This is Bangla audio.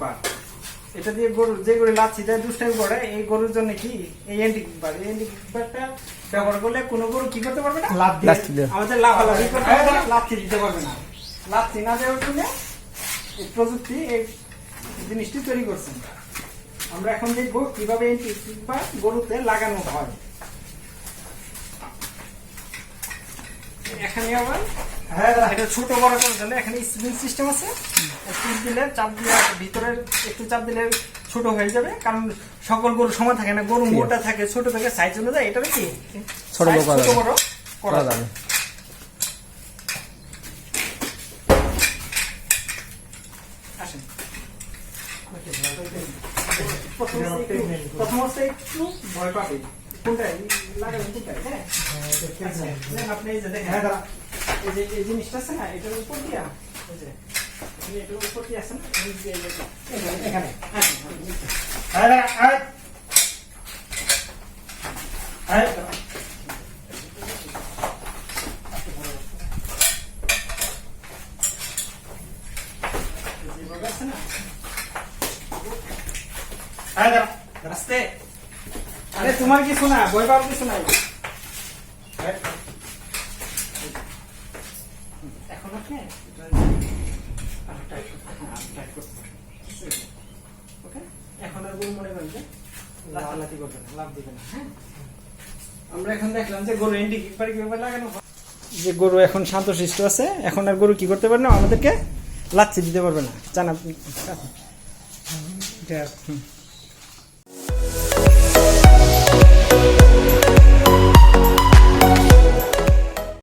বার এটা দিয়ে গরু যে গরু লাচ্ছি দেয় দুষ্টামি করে এই গরুর জন্য কি? এই অ্যান্টি বার এই অ্যান্টি বারটা ব্যবহার করলে কোনো গরু কি করতে পারবে না? লাভ দেবে। আমাদের লাফালাফি করতে পারবে না লাচ্ছি দিতে পারবে না। লাচ্ছি না দেওয়ার জন্য এই প্রযুক্তি এই জিনিসটি তৈরি করছেন আমরা। এখন দেখব কীভাবে এই টিকবার গরুতে লাগানো হয়। এখানে আবার এটা ছোট বড় করার জন্য এখানে স্প্রিং সিস্টেম আছে। স্প্রিং দিলে চাপ দিয়ে ভিতরের একটু চাপ দিলে ছোট হয়ে যাবে। কারণ সকল গরু সমান থাকে না গরু মোটা থাকে ছোট থাকে সাইজ অনুযায়ী এটা কি ছোট বড় করা যাবে। প্রথম হচ্ছে একটু- ভয় পাবে কোনটায়? লাগাবেন কোনটায়? হ্যাঁ। আচ্ছা, আপনি এই যে দেখেন। এই যে এই জিনিসটা আছে না এটার উপর দিয়া এই যে এটার উপর দিয়ে আছেন এই যে এই যে- এখানে, এখানে হ্যাঁ, আছে আরে তোমার কিছু না বই পাওয়ার কিছু নাই এখন আপনি এটা আরও টাইট করতে হ্যাঁ, আরও টাইট করতে ওকে? এখন আর গরু মনে করেন যে লাফালাফি করবে না, লাফ দিবে না, হ্যাঁ? আমরা এখন দেখলাম যে গরু এন্টি কিপার কীভাবে লাগানো যে গরু এখন শান্তশিষ্ট আছে এখন আর গরু কি করতে পারে না আমাদেরকে লাচ্ছি দিতে পারবে না জানা এটা।